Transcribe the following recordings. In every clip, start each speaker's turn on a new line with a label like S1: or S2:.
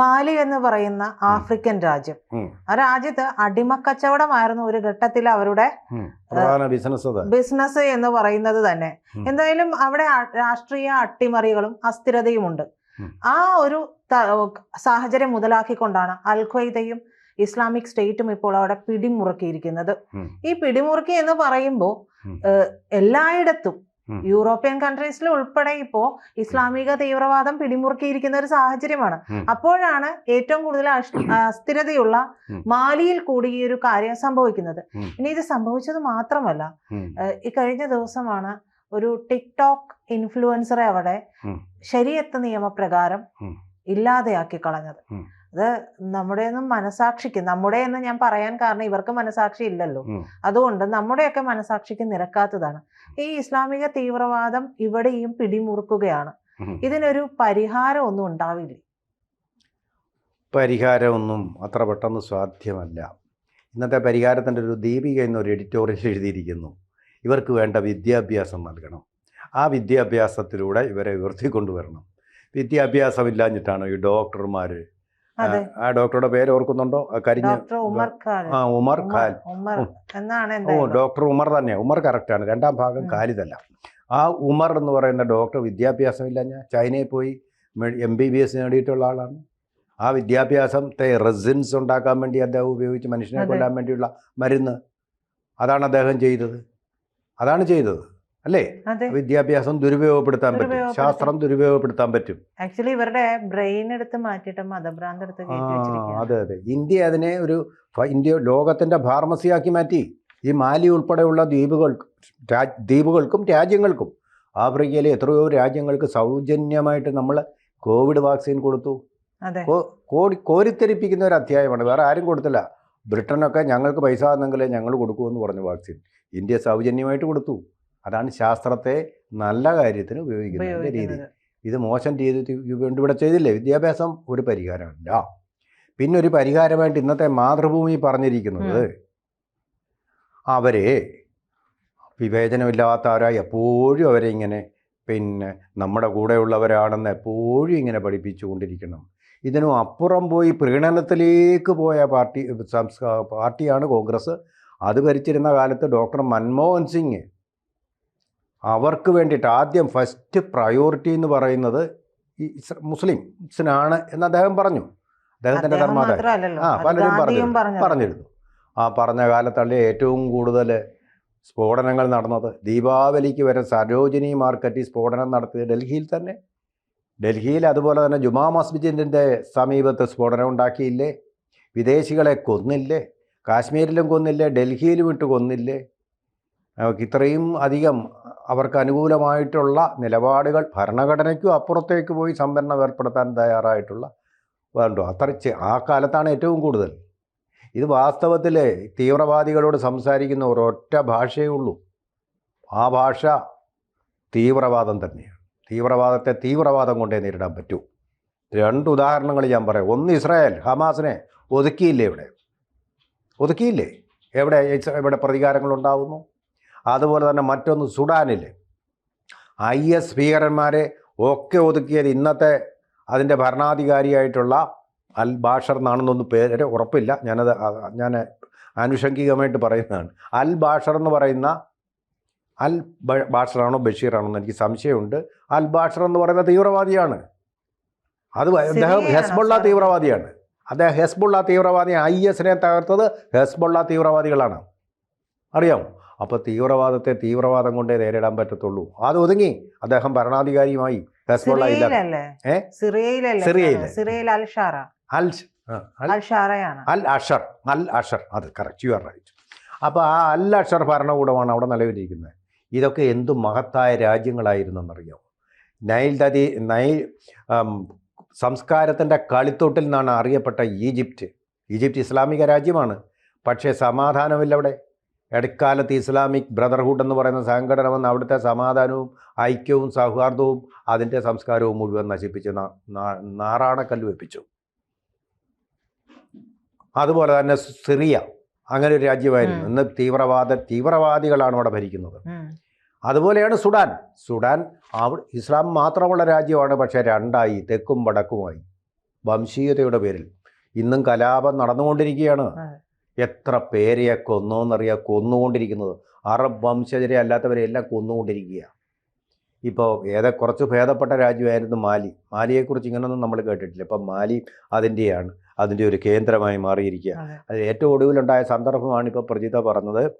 S1: മാലി എന്ന് പറയുന്ന ആഫ്രിക്കൻ രാജ്യം. ആ രാജ്യത്ത് അടിമക്കച്ചവടമായിരുന്നു ഒരു ഘട്ടത്തിൽ അവരുടെ
S2: ബിസിനസ്
S1: ബിസിനസ് എന്ന് പറയുന്നത് തന്നെ. എന്തായാലും അവിടെ രാഷ്ട്രീയ അട്ടിമറികളും അസ്ഥിരതയുമുണ്ട്. ആ ഒരു സാഹചര്യം മുതലാക്കിക്കൊണ്ടാണ് അൽ ഖ്വയ്ദയും ഇസ്ലാമിക് സ്റ്റേറ്റും ഇപ്പോൾ അവിടെ പിടിമുറുക്കിയിരിക്കുന്നത്. ഈ പിടിമുറുക്കി എന്ന് പറയുമ്പോൾ എല്ലായിടത്തും. യൂറോപ്യൻ കൺട്രീസിൽ ഉൾപ്പെടെ ഇപ്പോ ഇസ്ലാമിക തീവ്രവാദം പിടിമുറുക്കിയിരിക്കുന്ന ഒരു സാഹചര്യമാണ്. അപ്പോഴാണ് ഏറ്റവും കൂടുതൽ അസ്ഥിരതയുള്ള. മാലിയിൽ കൂടി ഈ ഒരു കാര്യം സംഭവിക്കുന്നത് ഇനി ഇത് സംഭവിച്ചത് മാത്രമല്ല ഈ കഴിഞ്ഞ ദിവസമാണ് ഒരു ടിക്ടോക്ക് ഇൻഫ്ലുവൻസറെ അവിടെ. ശരിയത്ത് നിയമപ്രകാരം. ഇല്ലാതെയാക്കി കളഞ്ഞത്. അത് നമ്മുടെ ഒന്നും മനസാക്ഷിക്ക് നമ്മുടെ എന്ന് ഞാൻ പറയാൻ കാരണം ഇവർക്ക് മനസാക്ഷി ഇല്ലല്ലോ. അതുകൊണ്ട് നമ്മുടെയൊക്കെ മനസാക്ഷിക്ക് നിരക്കാത്തതാണ്. ഈ ഇസ്ലാമിക തീവ്രവാദം ഇവിടെയും പിടിമുറുക്കുകയാണ്. ഇതിനൊരു പരിഹാരം ഒന്നും ഉണ്ടാവില്ല.
S2: പരിഹാരമൊന്നും അത്ര പെട്ടെന്ന് സാധ്യമല്ല. ഇന്നത്തെ പരിഹാരത്തിന്റെ ഒരു ദീപിക എന്നൊരു എഡിറ്റോറിയൽ എഴുതിയിരിക്കുന്നു. ഇവർക്ക് വേണ്ട വിദ്യാഭ്യാസം നൽകണം. ആ വിദ്യാഭ്യാസത്തിലൂടെ ഇവരെ ഉയർത്തിക്കൊണ്ടുവരണം. വിദ്യാഭ്യാസമില്ലാഞ്ഞിട്ടാണ് ഈ ഡോക്ടർമാർ ആ ഡോക്ടറുടെ പേര് ഓർക്കുന്നുണ്ടോ? കരിഞ്ഞ
S1: ഉമർ
S2: ആ ഉമർ ഖാൽ.
S1: എന്നാണ്
S2: ഓ ഡോക്ടർ ഉമർ തന്നെയാണ് ഉമർ കറക്റ്റാണ് രണ്ടാം ഭാഗം. ഖാലിദല്ല. ആ ഉമർ എന്ന് പറയുന്ന ഡോക്ടർ വിദ്യാഭ്യാസമില്ല ഞാൻ. ചൈനയിൽ പോയി എം ബി ബി എസ് നേടിയിട്ടുള്ള ആളാണ്. ആ വിദ്യാഭ്യാസത്തെ റെസിൻസ് ഉണ്ടാക്കാൻ വേണ്ടി അദ്ദേഹം ഉപയോഗിച്ച് മനുഷ്യനെ. കൊല്ലാൻ വേണ്ടിയുള്ള മരുന്ന്. അതാണ് അദ്ദേഹം ചെയ്തത്. അതാണ് ചെയ്തത്. അല്ലേ? വിദ്യാഭ്യാസം ദുരുപയോഗപ്പെടുത്താൻ പറ്റും. ശാസ്ത്രം ദുരുപയോഗപ്പെടുത്താൻ പറ്റും.
S1: ആക്ച്വലി ഇവരുടെ ബ്രെയിൻ എടുത്ത് മാറ്റിയിട്ട് മതഭ്രാന്ത് എടുത്ത്
S2: അതെ അതെ. ഇന്ത്യ അതിനെ ഒരു ഇന്ത്യ ലോകത്തിന്റെ ഫാർമസിയാക്കി മാറ്റി. ഈ മാലി ഉൾപ്പെടെയുള്ള ദ്വീപുകൾ ദ്വീപുകൾക്കും രാജ്യങ്ങൾക്കും ആഫ്രിക്കയിലെ എത്രയോ രാജ്യങ്ങൾക്ക് സൗജന്യമായിട്ട് നമ്മൾ കോവിഡ് വാക്സിൻ കൊടുത്തു. കോടി കോരിത്തെരിപ്പിക്കുന്ന ഒരു അധ്യായമാണ്. വേറെ ആരും കൊടുത്തില്ല. ബ്രിട്ടനൊക്കെ ഞങ്ങൾക്ക് പൈസ തന്നെങ്കിൽ ഞങ്ങൾ കൊടുക്കുമെന്ന് പറഞ്ഞു വാക്സിൻ. ഇന്ത്യ സൗജന്യമായിട്ട് കൊടുത്തു. അതാണ് ശാസ്ത്രത്തെ നല്ല കാര്യത്തിന് ഉപയോഗിക്കുന്ന രീതി. ഇത് മോശം രീതി ഇവിടെ ചെയ്തില്ലേ? വിദ്യാഭ്യാസം ഒരു പരിഹാരമല്ല. പിന്നെ ഒരു പരിഹാരമായിട്ട് ഇന്നത്തെ മാതൃഭൂമി പറഞ്ഞിരിക്കുന്നത് അവരെ വിവേചനമില്ലാത്തവരായി എപ്പോഴും അവരെ ഇങ്ങനെ പിന്നെ നമ്മുടെ കൂടെയുള്ളവരാണെന്ന് എപ്പോഴും ഇങ്ങനെ പഠിപ്പിച്ചുകൊണ്ടിരിക്കണം. ഇതിനും അപ്പുറം പോയി പ്രീണനത്തിലേക്ക് പോയ പാർട്ടി സംസ്കാ പാർട്ടിയാണ് കോൺഗ്രസ്. അത് ഭരിച്ചിരുന്ന കാലത്ത് ഡോക്ടർ മൻമോഹൻ സിംഗ് അവർക്ക് വേണ്ടിയിട്ട് ആദ്യം ഫസ്റ്റ് പ്രയോറിറ്റി എന്ന് പറയുന്നത് ഈ മുസ്ലിംസിനാണ് എന്ന് അദ്ദേഹം പറഞ്ഞു. അദ്ദേഹത്തിന്റെ
S1: അദ്ദേഹം
S2: ധർമാദായ ആ പലരും
S1: പറഞ്ഞു
S2: പറഞ്ഞിരുന്നു. ആ പറഞ്ഞ കാലത്തല്ലേ ഏറ്റവും കൂടുതൽ സ്ഫോടനങ്ങൾ നടന്നത്. ദീപാവലിക്ക് വരെ സരോജിനി മാർക്കറ്റിൽ സ്ഫോടനം നടത്തിയത് ഡൽഹിയിൽ തന്നെ. ഡൽഹിയിൽ അതുപോലെ തന്നെ ജുമാ മസ്ജിദിന്റെ സമീപത്ത് സ്ഫോടനം ഉണ്ടാക്കിയില്ലേ? വിദേശികളെ കൊന്നില്ലേ? കാശ്മീരിലും കൊന്നില്ലേ? ഡൽഹിയിലും ഇട്ട് കൊന്നില്ലേ? ഇത്രയും അധികം അവർക്ക് അനുകൂലമായിട്ടുള്ള നിലപാടുകൾ ഭരണഘടനയ്ക്കും അപ്പുറത്തേക്ക് പോയി സംവരണം ഏർപ്പെടുത്താൻ തയ്യാറായിട്ടുള്ള വേണ്ടോ. അത്ര ചെ- ആ കാലത്താണ് ഏറ്റവും കൂടുതൽ. ഇത് വാസ്തവത്തിൽ തീവ്രവാദികളോട് സംസാരിക്കുന്ന ഒരൊറ്റ ഭാഷയേ ഉള്ളൂ. ആ ഭാഷ തീവ്രവാദം തന്നെയാണ്. തീവ്രവാദത്തെ തീവ്രവാദം കൊണ്ടേ നേരിടാൻ പറ്റൂ. രണ്ട് ഉദാഹരണങ്ങൾ ഞാൻ പറയാം. ഒന്ന് ഇസ്രായേൽ ഹമാസിനെ ഒതുക്കിയില്ലേ ഇവിടെ? ഒതുക്കിയില്ലേ? എവിടെ ഇവിടെ പ്രതികാരങ്ങളുണ്ടാകുന്നു അതുപോലെ തന്നെ മറ്റൊന്ന് സുഡാനിൽ ഐ എസ് ഭീകരന്മാരെ ഒക്കെ ഒതുക്കിയത് ഇന്നത്തെ അതിന്റെ ഭരണാധികാരിയായിട്ടുള്ള അൽ ബാഷർ എന്നാണെന്നൊന്നും പേര് ഉറപ്പില്ല. ഞാനത് ഞാൻ ആനുഷംഗികമായിട്ട് പറയുന്നതാണ്. അൽ ബാഷർ എന്ന് പറയുന്ന അൽ ബ- ബാഷറാണോ ബഷീറാണോ എന്ന് എനിക്ക് സംശയമുണ്ട്. അൽ ബാഷർ എന്ന് പറയുന്ന തീവ്രവാദിയാണ്. അത് അദ്ദേഹം ഹെസ്ബുള്ള തീവ്രവാദിയാണ്. അദ്ദേഹം ഹെസ്ബുള്ള തീവ്രവാദി ഐ എസിനെ തകർത്തത് ഹെസ്ബുള്ള തീവ്രവാദികളാണ്. അറിയാമോ? അപ്പോൾ തീവ്രവാദത്തെ തീവ്രവാദം കൊണ്ടേ നേരിടാൻ പറ്റത്തുള്ളൂ. അത് ഒതുങ്ങി. അദ്ദേഹം ഭരണാധികാരിയുമായി. അപ്പൊ ഇല്ല?
S1: സിറിയയിൽ അൽഷാറ.
S2: അൽ ആ, അൽ അഷർ. അൽ അഷർ. അത് കറക്റ്റ് യു ആർ റൈറ്റ് അപ്പോൾ ആ അൽ അഷർ ഭരണകൂടമാണ് അവിടെ നിലവിലിരിക്കുന്നത്. ഇതൊക്കെ എന്തു മഹത്തായ രാജ്യങ്ങളായിരുന്നെന്നറിയാമോ നൈൽ നദി നൈൽ സംസ്കാരത്തിന്റെ സംസ്കാരത്തിന്റെ കളിത്തോട്ടിൽ നിന്നാണ് അറിയപ്പെട്ട ഈജിപ്റ്റ്. ഈജിപ്റ്റ് ഇസ്ലാമിക രാജ്യമാണ്. പക്ഷേ സമാധാനമില്ല അവിടെ ഇടക്കാലത്ത് ഇസ്ലാമിക് ബ്രദർഹുഡ് എന്ന് പറയുന്ന സംഘടന വന്ന് അവിടുത്തെ സമാധാനവും ഐക്യവും സൗഹാർദ്ദവും അതിന്റെ സംസ്കാരവും മുഴുവൻ നശിപ്പിച്ച് നാറാണക്കല്ല് വെപ്പിച്ചു. അതുപോലെ തന്നെ സിറിയ അങ്ങനെ ഒരു രാജ്യമായിരുന്നു. ഇന്ന് തീവ്രവാദ തീവ്രവാദികളാണ് അവിടെ ഭരിക്കുന്നത്. അതുപോലെയാണ് സുഡാൻ. സുഡാൻ അവിടെ ഇസ്ലാം മാത്രമുള്ള രാജ്യമാണ് പക്ഷേ രണ്ടായി തെക്കും വടക്കുമായി. വംശീയതയുടെ പേരിൽ. ഇന്നും കലാപം നടന്നുകൊണ്ടിരിക്കുകയാണ്. എത്ര പേരെയെ കൊന്നോന്നറിയാം കൊന്നുകൊണ്ടിരിക്കുന്നത്? അറബ് വംശജരെ അല്ലാത്തവരെ എല്ലാം കൊന്നുകൊണ്ടിരിക്കുക. ഇപ്പോൾ ഏതെ കുറച്ച് ഭേദപ്പെട്ട രാജ്യമായിരുന്നു മാലി. മാലിയെക്കുറിച്ച് ഇങ്ങനൊന്നും നമ്മൾ കേട്ടിട്ടില്ല. ഇപ്പം മാലി അതിന്റെയാണ്. അതിന്റെ ഒരു കേന്ദ്രമായി മാറിയിരിക്കുക.
S1: അതിൽ
S2: അത് ഏറ്റവും ഒടുവിലുണ്ടായ സന്ദർഭമാണ് ഇപ്പോൾ പ്രജിത പറഞ്ഞത്.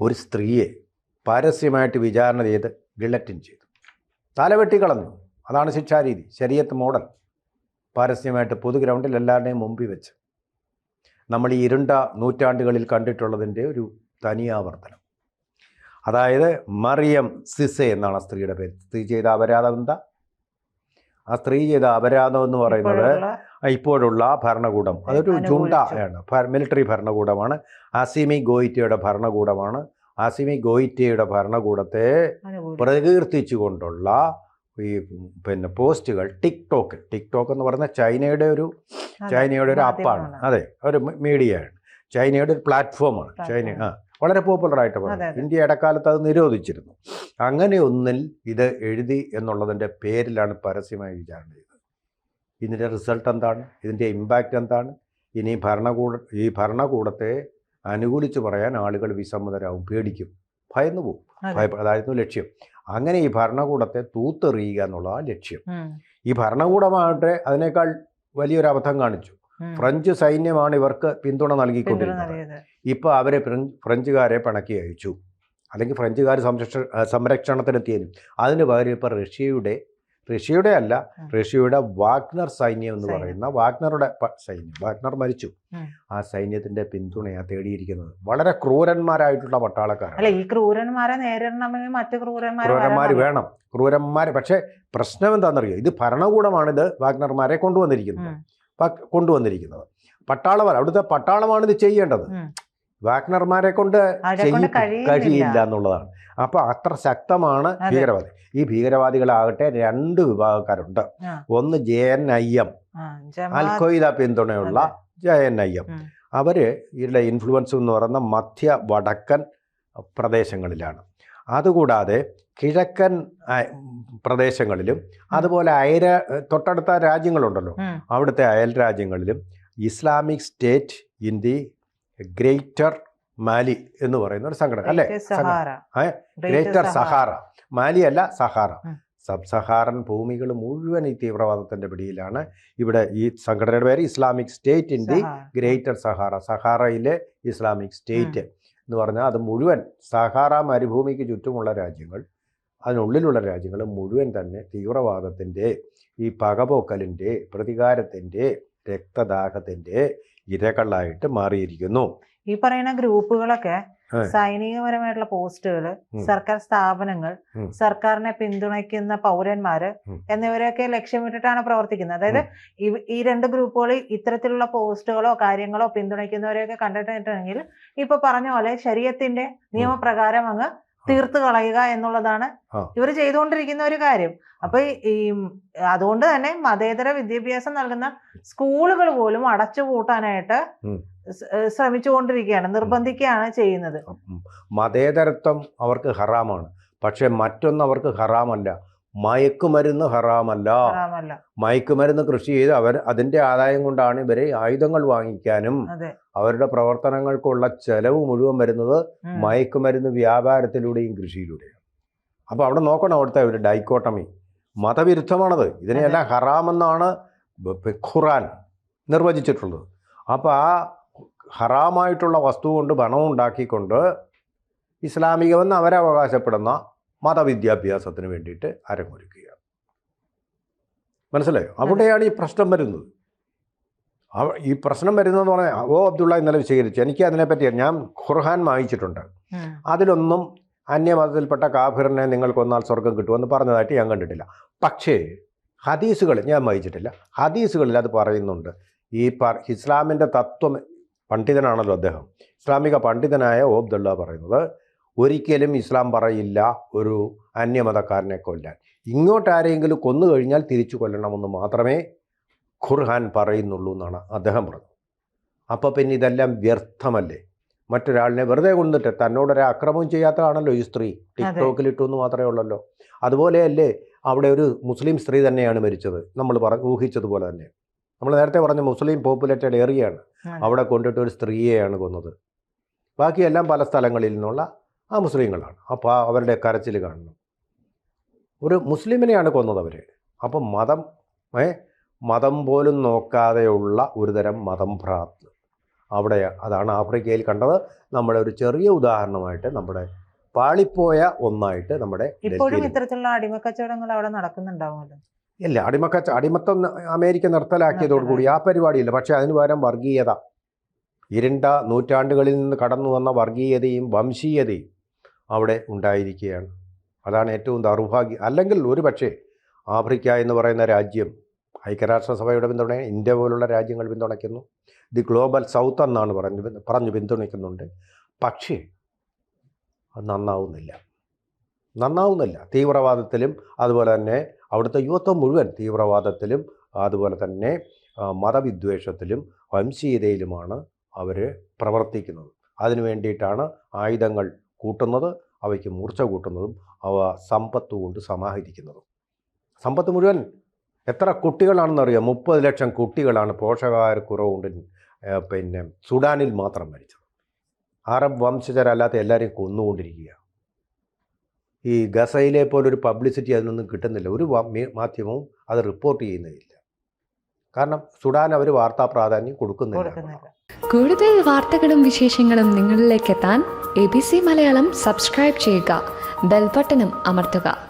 S2: ഒരു സ്ത്രീയെ പരസ്യമായിട്ട് വിചാരണ ചെയ്ത് ഗിള്ളറ്റിൻ ചെയ്തു. തലവെട്ടിക്കളഞ്ഞു അതാണ് ശിക്ഷാരീതി. ശരീരത്ത് മോഡൽ. പരസ്യമായിട്ട് പൊതു ഗ്രൗണ്ടിൽ എല്ലാവരുടെയും മുമ്പിൽ വെച്ച്. നമ്മൾ ഈ ഇരുണ്ട നൂറ്റാണ്ടുകളിൽ കണ്ടിട്ടുള്ളതിന്റെ ഒരു തനിയാവർത്തനം അതായത് മറിയം സിസ എന്നാണ് ആ സ്ത്രീയുടെ പേര്. സ്ത്രീ ചെയ്ത അപരാധം എന്താ? ആ സ്ത്രീ ചെയ്ത അപരാധം എന്ന് പറയുന്നത്
S1: ഇപ്പോഴുള്ള
S2: ഭരണകൂടം. അതൊരു ജുണ്ട. ആണ്. മിലിറ്ററി ഭരണകൂടമാണ്. അസിമി ഗോയിറ്റയുടെ ഭരണകൂടമാണ്. അസിമി ഗോയിറ്റയുടെ ഭരണകൂടത്തെ
S1: പ്രകീർത്തിച്ചു
S2: പ്രകീർത്തിച്ചുകൊണ്ടുള്ള ഈ പിന്നെ പോസ്റ്റുകൾ ടിക്ടോക്ക്. ടിക്ടോക്ക് എന്ന് പറഞ്ഞാൽ ചൈനയുടെ ഒരു ചൈനയുടെ ഒരു ആപ്പാണ്. അതെ ഒരു മീഡിയയാണ്. ചൈനയുടെ ഒരു പ്ലാറ്റ്ഫോമാണ് ചൈന ആ വളരെ
S1: അതെ,
S2: പറഞ്ഞു. ഇന്ത്യ ഇടക്കാലത്ത് അത് നിരോധിച്ചിരുന്നു. അങ്ങനെ ഒന്നിൽ ഇത് എഴുതി എന്നുള്ളതിന്റെ പേരിലാണ് പരസ്യമായി വിചാരണ ചെയ്തത്. ഇതിന്റെ റിസൾട്ട് എന്താണ്? ഇതിന്റെ ഇമ്പാക്റ്റ് എന്താണ്? ഇനി ഭരണകൂട ഈ ഭരണകൂടത്തെ അനുകൂലിച്ച് പറയാൻ ആളുകൾ വിസമ്മതരാകും പേടിക്കും. ഭയന്നു പോകും
S1: അതെ.
S2: അതായിരുന്നു ലക്ഷ്യം. അങ്ങനെ ഈ ഭരണകൂടത്തെ തൂത്തെറിയുക എന്നുള്ളതാണ് ലക്ഷ്യം. ഈ ഭരണകൂടമാകട്ടെ അതിനേക്കാൾ വലിയൊരു അബദ്ധം കാണിച്ചു. ഫ്രഞ്ച് സൈന്യമാണ് ഇവർക്ക് പിന്തുണ നൽകിക്കൊണ്ടിരുന്നത്. ഇപ്പോൾ അവരെ ഫ്രഞ്ച് ഫ്രഞ്ചുകാരെ പിണക്കി അയച്ചു. അല്ലെങ്കിൽ ഫ്രഞ്ചുകാർ സംരക്ഷ സംരക്ഷണത്തിനെത്തിയതിനും അതിന് പകരം ഇപ്പോൾ റഷ്യയുടെ റഷ്യയുടെ അല്ല. റഷ്യയുടെ വാഗ്നർ സൈന്യം എന്ന് പറയുന്ന വാഗ്നറുടെ സൈന്യം. വാഗ്നർ മരിച്ചു. ആ. സൈന്യത്തിന്റെ പിന്തുണയാണ് തേടിയിരിക്കുന്നത്. വളരെ ക്രൂരന്മാരായിട്ടുള്ള പട്ടാളക്കാരാണ്.
S1: അല്ല ഈ ക്രൂരന്മാരെ നേരിടണമെങ്കിൽ മറ്റു ക്രൂരന്മാരെ
S2: ക്രൂരന്മാർ വേണം. ക്രൂരന്മാര് പക്ഷേ പ്രശ്നം എന്താണെന്നറിയോ? ഇത് ഭരണകൂടമാണ് ഇത് വാഗ്നർമാരെ കൊണ്ടുവന്നിരിക്കുന്നത്. കൊണ്ടുവന്നിരിക്കുന്നത്. പട്ടാളമാണ് അവിടുത്തെ പട്ടാളമാണ് ഇത് ചെയ്യേണ്ടത്. വാഗ്നർമാരെ കൊണ്ട്. കഴിയില്ല എന്നുള്ളതാണ്. അപ്പൊ അത്ര ശക്തമാണ്. ഭീകരവാദി. ഈ ഭീകരവാദികളാകട്ടെ രണ്ട് വിഭാഗക്കാരുണ്ട്. ഒന്ന് ജെ എൻ ഐ എം
S1: ആ, ജമാഅത്ത്
S2: അൽ ഖ്വയ്ദ പിന്തുണയുള്ള ജെ എൻ ഐ എം.
S1: അവർ
S2: അവർ ഇതിലെ ഇൻഫ്ലുവൻസ് എന്ന് പറയുന്ന മധ്യ വടക്കൻ പ്രദേശങ്ങളിലാണ്. അതുകൂടാതെ കിഴക്കൻ പ്രദേശങ്ങളിലും അതുപോലെ അയര തൊട്ടടുത്ത രാജ്യങ്ങളുണ്ടല്ലോ. അവിടുത്തെ അയൽ രാജ്യങ്ങളിലും Islamic State in the Greater Mali എന്ന് പറയുന്ന ഒരു സംഘടന അല്ലേ? Greater Sahara. മാലി അല്ല സഹാറ സബ് സഹാറൻ ഭൂമികൾ മുഴുവൻ ഈ തീവ്രവാദത്തിന്റെ പിടിയിലാണ്. ഇവിടെ ഈ സംഘടനയുടെ പേര് Islamic State in the Greater Sahara. സഹാറയിലെ Islamic state എന്ന് പറഞ്ഞാൽ അത് മുഴുവൻ സഹാറ മരുഭൂമിക്ക് ചുറ്റുമുള്ള രാജ്യങ്ങൾ അതിനുള്ളിലുള്ള രാജ്യങ്ങൾ മുഴുവൻ തന്നെ തീവ്രവാദത്തിന്റെ ഈ പകപോക്കലിന്റെ പ്രതികാരത്തിന്റെ രക്തദാഹത്തിന്റെ ഇരകളായിട്ട് മാറിയിരിക്കുന്നു.
S1: ഈ പറയുന്ന ഗ്രൂപ്പുകളൊക്കെ. സൈനികപരമായിട്ടുള്ള
S2: പോസ്റ്റുകൾ
S1: സർക്കാർ സ്ഥാപനങ്ങൾ സർക്കാരിനെ പിന്തുണയ്ക്കുന്ന പൗരന്മാര്. എന്നിവരെയൊക്കെ ലക്ഷ്യമിട്ടിട്ടാണ് പ്രവർത്തിക്കുന്നത്. അതായത് ഈ- രണ്ട് ഗ്രൂപ്പുകൾ ഇത്തരത്തിലുള്ള പോസ്റ്റുകളോ കാര്യങ്ങളോ പിന്തുണയ്ക്കുന്നവരെയൊക്കെ കണ്ടിട്ടുണ്ടെങ്കിൽ ഇപ്പൊ പറഞ്ഞ പോലെ ശരീരത്തിന്റെ നിയമപ്രകാരം അങ്ങ് തീർത്തു കളയുക എന്നുള്ളതാണ് ഇവർ ചെയ്തുകൊണ്ടിരിക്കുന്ന ഒരു കാര്യം. അപ്പൊ ഈ- അതുകൊണ്ട് തന്നെ മതേതര വിദ്യാഭ്യാസം നൽകുന്ന സ്കൂളുകൾ പോലും അടച്ചുപൂട്ടാനായിട്ട് ശ്രമിച്ചുകൊണ്ടിരിക്കുകയാണ് നിർബന്ധിക്കുകയാണ് ചെയ്യുന്നത്.
S2: മതേതരത്വം അവർക്ക് ഹറാമാണ്. പക്ഷെ മറ്റൊന്നും അവർക്ക് ഹറാമല്ല. മയക്കുമരുന്ന് ഹറാമല്ല. മയക്കുമരുന്ന് കൃഷി ചെയ്ത് അവർ അതിന്റെ ആദായം കൊണ്ടാണ് ഇവരെ ആയുധങ്ങൾ വാങ്ങിക്കാനും അവരുടെ പ്രവർത്തനങ്ങൾക്കുള്ള ചെലവ് മുഴുവൻ വരുന്നത്. മയക്കുമരുന്ന് വ്യാപാരത്തിലൂടെയും കൃഷിയിലൂടെയാണ്. അപ്പോൾ അവിടെ നോക്കണം അവിടുത്തെ ഒരു ഡൈക്കോട്ടമി. മതവിരുദ്ധമാണത്. ഇതിനെല്ലാം ഹറാമെന്നാണ് ഖുറാൻ നിർവചിച്ചിട്ടുള്ളത്. അപ്പോൾ ആ ഹറാമായിട്ടുള്ള വസ്തു കൊണ്ട് പണം ഉണ്ടാക്കിക്കൊണ്ട് ഇസ്ലാമികമെന്ന് അവരവകാശപ്പെടുന്ന മതവിദ്യാഭ്യാസത്തിന് വേണ്ടിയിട്ട് അരങ്ങൊരുക്കുക മനസ്സിലായോ? അവിടെയാണ് ഈ പ്രശ്നം വരുന്നത്. ഈ പ്രശ്നം വരുന്നതെന്ന് പറഞ്ഞാൽ ഓ അബ്ദുള്ള ഇന്നലെ വിശീകരിച്ചു എനിക്ക് അതിനെപ്പറ്റി ഞാൻ ഖുർഹാൻ വായിച്ചിട്ടുണ്ട്. അതിലൊന്നും അന്യമതത്തിൽപ്പെട്ട കാഫിറിനെ നിങ്ങൾ കൊന്നാൽ സ്വർഗം കിട്ടുമെന്ന് പറഞ്ഞതായിട്ട് ഞാൻ കണ്ടിട്ടില്ല. പക്ഷേ ഹദീസുകൾ ഞാൻ വായിച്ചിട്ടില്ല ഹദീസുകളിൽ അത് പറയുന്നുണ്ട്. ഈ ഇസ്ലാമിന്റെ തത്വം പണ്ഡിതനാണല്ലോ അദ്ദേഹം. ഇസ്ലാമിക പണ്ഡിതനായ ഓബ്ദുള്ള പറയുന്നത് ഒരിക്കലും ഇസ്ലാം പറയില്ല ഒരു അന്യമതക്കാരനെ കൊല്ലാൻ. ഇങ്ങോട്ട് ആരെങ്കിലും കൊന്നു കഴിഞ്ഞാൽ തിരിച്ചു കൊല്ലണമെന്ന് മാത്രമേ ഖുർഹാൻ പറയുന്നുള്ളൂ എന്നാണ് അദ്ദേഹം പറഞ്ഞത്. അപ്പോൾ പിന്നെ ഇതെല്ലാം വ്യർത്ഥമല്ലേ? മറ്റൊരാളിനെ വെറുതെ കൊണ്ടിട്ട് തന്നോടൊരു അക്രമം ചെയ്യാത്തതാണല്ലോ ഈ സ്ത്രീ. ടിക്ടോക്കിൽ ഇട്ടു എന്ന് മാത്രമേ ഉള്ളല്ലോ. അതുപോലെയല്ലേ അവിടെ ഒരു മുസ്ലിം സ്ത്രീ തന്നെയാണ് മരിച്ചത്. നമ്മൾ പറ ഊഹിച്ചതുപോലെ തന്നെ. നമ്മൾ നേരത്തെ പറഞ്ഞ മുസ്ലിം പോപ്പുലേറ്റഡ് ഏറിയയാണ്. അവിടെ കൊണ്ടിട്ട് ഒരു സ്ത്രീയെയാണ് കൊന്നത്. ബാക്കിയെല്ലാം പല സ്ഥലങ്ങളിൽ നിന്നുള്ള ആ മുസ്ലിങ്ങളാണ്. അപ്പോൾ അവരുടെ കരച്ചിൽ കാണണം. ഒരു മുസ്ലിമിനെയാണ് കൊന്നത് അവർ അപ്പം മതം ഏ മതം പോലും നോക്കാതെയുള്ള ഒരുതരം മതം ഭ്രാത്ത് അവിടെ അതാണ് ആഫ്രിക്കയിൽ കണ്ടത്. നമ്മുടെ ഒരു ചെറിയ ഉദാഹരണമായിട്ട് നമ്മുടെ പാളിപ്പോയ ഒന്നായിട്ട് നമ്മുടെ
S1: ഇപ്പോഴും ഇത്തരത്തിലുള്ള അടിമക്കച്ചവടങ്ങൾ അവിടെ നടക്കുന്നുണ്ടാവുമല്ലോ?
S2: ഇല്ല അടിമക്കച്ച അടിമത്തം അമേരിക്ക നിർത്തലാക്കിയതോടുകൂടി ആ പരിപാടിയില്ല. പക്ഷേ അതിന് പകരം വർഗീയത. ഇരുണ്ട നൂറ്റാണ്ടുകളിൽ നിന്ന് കടന്നു വന്ന വർഗീയതയും വംശീയതയും അവിടെ ഉണ്ടായിരിക്കുകയാണ്. അതാണ് ഏറ്റവും ദൗർഭാഗ്യം അല്ലെങ്കിൽ ഒരു പക്ഷേ ആഫ്രിക്ക എന്ന് പറയുന്ന രാജ്യം ഐക്യരാഷ്ട്രസഭയുടെ പിന്തുണ ഇന്ത്യ പോലുള്ള രാജ്യങ്ങൾ പിന്തുണയ്ക്കുന്നു. ദി ഗ്ലോബൽ സൗത്ത് എന്നാണ് പറഞ്ഞു പറഞ്ഞു പിന്തുണയ്ക്കുന്നുണ്ട്. പക്ഷേ അത് നന്നാവുന്നില്ല. നന്നാവുന്നില്ല. തീവ്രവാദത്തിലും അതുപോലെ തന്നെ അവിടുത്തെ യുവത്വം മുഴുവൻ തീവ്രവാദത്തിലും അതുപോലെ തന്നെ മതവിദ്വേഷത്തിലും വംശീയതയിലുമാണ് അവർ പ്രവർത്തിക്കുന്നത്. അതിനു വേണ്ടിയിട്ടാണ് ആയുധങ്ങൾ കൂട്ടുന്നത് അവയ്ക്ക് മൂർച്ച കൂട്ടുന്നതും അവ സമ്പത്ത് കൊണ്ട് സമാഹരിക്കുന്നതും. സമ്പത്ത് മുഴുവൻ എത്ര കുട്ടികളാണെന്നറിയാം? മുപ്പത് ലക്ഷം കുട്ടികളാണ് പോഷകാഹാരക്കുറവുകൊണ്ട് പിന്നെ സുഡാനിൽ മാത്രം മരിച്ചത്. അറബ് വംശജരല്ലാത്ത എല്ലാവരെയും കൊന്നുകൊണ്ടിരിക്കുക ഈ ഗസയിലെ പോലൊരു പബ്ലിസിറ്റി അതിനൊന്നും കിട്ടുന്നില്ല. ഒരു മാധ്യമവും അത് റിപ്പോർട്ട് ചെയ്യുന്നില്ല കാരണം സുഡാൻ അവർ വാർത്താ പ്രാധാന്യം കൊടുക്കുന്നില്ല.
S1: കൊടുക്കുന്നില്ല.
S3: കൂടുതൽ വാർത്തകളും വിശേഷങ്ങളും നിങ്ങളിലേക്ക് എത്താൻ A B C Malayalam subscribe ചെയ്യുക. ബെൽബട്ടനും അമർത്തുക.